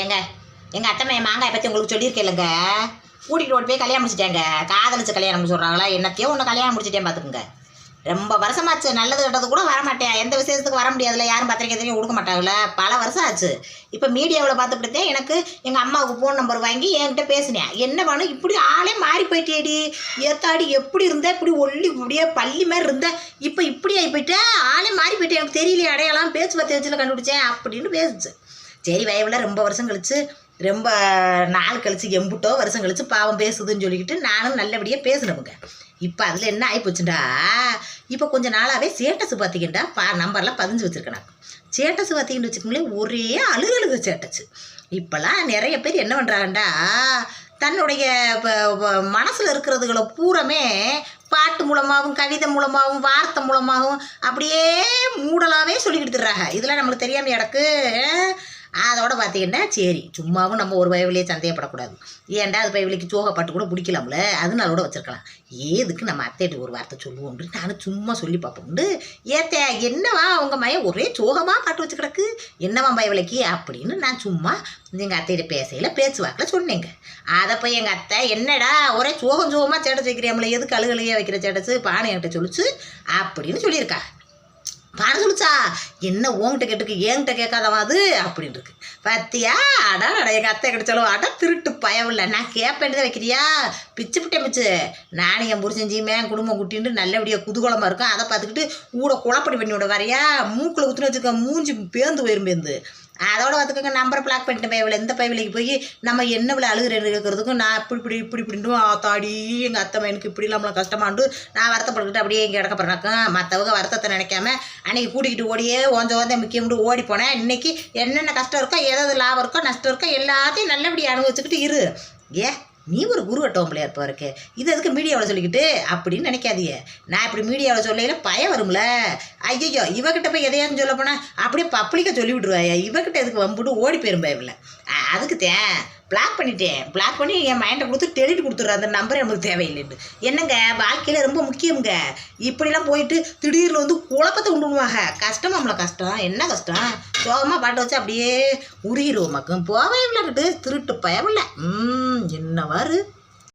ஏங்க எங்கள் அத்தை மாங்காய் பற்றி உங்களுக்கு சொல்லியிருக்கேன்லங்க. கூட்டிகிட்டு ஓடி போய் கல்யாணம் முடிச்சிட்டேங்க. காதலிச்சு கல்யாணம் முடிச்சு சொல்கிறாங்களா என்னத்தையோ ஒன்று கல்யாணம் முடிச்சிட்டேன் பார்த்துக்குங்க ரொம்ப வருஷமாச்சு நல்லது கெட்டது கூட வர மாட்டேன் எந்த விசேஷத்துக்கு வர முடியாதுல யாரும் பத்திரிக்கை தெரியும் கொடுக்க மாட்டாங்கல்ல பல வருஷம் ஆச்சு. இப்போ மீடியாவில் பார்த்துக்கிட்டே எனக்கு எங்கள் அம்மாவுக்கு ஃபோன் நம்பர் வாங்கி என்கிட்ட பேசினேன். என்ன பண்ணும் இப்படி ஆளே மாறி போயிட்டேடி ஏத்தாடி எப்படி இருந்த இப்படி ஒல்லி இப்படியே பள்ளி மாதிரி இருந்தேன் இப்போ இப்படி ஆகி போயிட்டேன் ஆளே மாறி போயிட்டேன் எனக்கு தெரியலையே அடையாளம் பேச்சு பற்றி வச்சுல கண்டுபிடிச்சேன் அப்படின்னு பேசுச்சு. சரி வயவில் ரொம்ப வருஷம் கழிச்சு ரொம்ப நாள் கழிச்சு எம்புட்டோ வருஷம் கழித்து பாவம் பேசுதுன்னு சொல்லிக்கிட்டு நானும் நல்லபடியாக பேசினவங்க இப்போ அதில் என்ன ஆகிப்போச்சுண்டா இப்போ கொஞ்ச நாளாகவே ஸ்டேட்டஸ் பார்த்தீங்கன்னா பா நம்பர்லாம் பதிஞ்சு வச்சுருக்கேன். நான் ஸ்டேட்டஸ் பார்த்தீங்கன்னு வச்சுக்கோங்களேன் ஒரே அழுகழுகு சேட்டச்சு இப்போல்லாம் நிறைய பேர் என்ன பண்ணுறாங்கண்டா தன்னுடைய மனசில் இருக்கிறதுகளை பூரமே பாட்டு மூலமாகவும் கவிதை மூலமாகவும் வார்த்தை மூலமாகவும் அப்படியே மூடலாகவே சொல்லிக்கிட்டு கொடுத்துட்றாங்க இதெல்லாம் நம்மளுக்கு தெரியாமல் எனக்கு அதோட பார்த்தீங்கன்னா சரி சும்மாவும் நம்ம ஒரு பயவிலேயே சந்தேகப்படக்கூடாது. ஏன்டா அது பயவிலைக்கு சோகப்பாட்டு கூட பிடிக்கலாம்ல? அதனால கூட வச்சிருக்கலாம். ஏதுக்கு நம்ம அத்தைட்டு ஒரு வார்த்தை சொல்லுவோம்னு நானும் சும்மா சொல்லி பார்ப்போம்ண்டு ஏத்தே என்னவா உங்கள் மையம் ஒரே சோகமாக பாட்டு வச்சு கிடக்கு? என்னவா பயவிலைக்கு? அப்படின்னு நான் சும்மா எங்கள் அத்தைகிட்ட பேசையில் பேச்சு வாக்கில் சொன்னேங்க. அதை போய் எங்கள் அத்தை என்னடா ஒரே சோகம் சோகமாக சேட்டை வைக்கிறியாமல எதுக்கு அழுகலையே வைக்கிற சேட்டச்சு பானை என்கிட்ட சொல்லிச்சு. அப்படின்னு சொல்லியிருக்கா. பானை சொல்லுச்சா என்ன ஓங்கிட்ட கேட்டுக்கு ஏங்கிட்ட கேட்காதவா அது அப்படின்னு இருக்கு. பத்தியா? அடா நடைய கத்தை கிடைச்சாலும் அடா அட திருட்டு பயமில்ல நான் கேட்பேன் வைக்கிறியா? பிச்சு பிட்டே பிச்சு. நானும் என் புரிசஞ்சியுமே என் குடும்பம் குட்டின்னு நல்லபடியாக குதூகலமாக இருக்கும். அதை பார்த்துக்கிட்டு ஊட குழப்படி பண்ணி விட வரையா? மூக்கில் குத்துன்னு வச்சுக்க மூஞ்சி பேந்து போயிரும் பேந்து. அதோட ஒத்துக்கங்க நம்பரை பிளாக் பண்ணிட்டேன் பயவில் எந்த பயவிலைக்கு போய் நம்ம என்ன விலை அழுகிறேன்னு இருக்கிறதுக்கும் நான் இப்படி இப்படி இப்படி இப்படின்ட்டு தாடி எங்கள் அத்தை பையனுக்கு இப்படி இல்லாமல் கஷ்டமாண்டு நான் வருத்தப்பட்டுக்கிட்டு அப்படியே இங்கே கிடக்க போகிறேனாக்கும் மற்றவங்க வருத்தத்தை நினைக்காம அன்றைக்கி கூட்டிக்கிட்டு ஓடியே ஓஞ்ச ஓந்த முக்கியம் ஓடி போனேன். இன்றைக்கி என்னென்ன கஷ்டம் இருக்கோ எதாவது லாபம் இருக்கோ நஷ்டம் இருக்கோ எல்லாத்தையும் நல்லபடியாக அனுபவிச்சுக்கிட்டு இரு. ஏ நீ ஒரு குரு கட்டவும் பிள்ளையா இருப்பா இருக்கு இது எதுக்கு மீடியாவில் சொல்லிக்கிட்டு? அப்படின்னு நினைக்காதீங்க. நான் இப்படி மீடியாவில் சொல்லையில பயம் வரும்ல. ஐயோ இவகிட்ட போய் எதையாவது சொல்ல போனால் அப்படியே பப்ளிக்காக சொல்லி விட்ருவாயா இவகிட்ட எதுக்கு வம்புட்டு ஓடி போயிரும் பயமில்ல. அதுக்கு தேன் பிளாக் பண்ணிட்டேன். பிளாக் பண்ணி என் மைண்டை கொடுத்து டெலிட் கொடுத்துட்றேன். அந்த நம்பர் நமக்கு தேவையில்லைன்னு. என்னங்க? வாழ்க்கையில் ரொம்ப முக்கியங்க இப்படிலாம் போயிட்டு திடீர்னு வந்து குழப்பத்தை கொண்டு வருவாங்க. கஷ்டம் நம்மள கஷ்டம்? என்ன கஷ்டம்? சோகமாக பாட்டு வச்சு அப்படியே உருகிடுவோம். மக்கள் போவே விளையாட்டு திருட்டு பயமில்லை. ம் என்ன வரு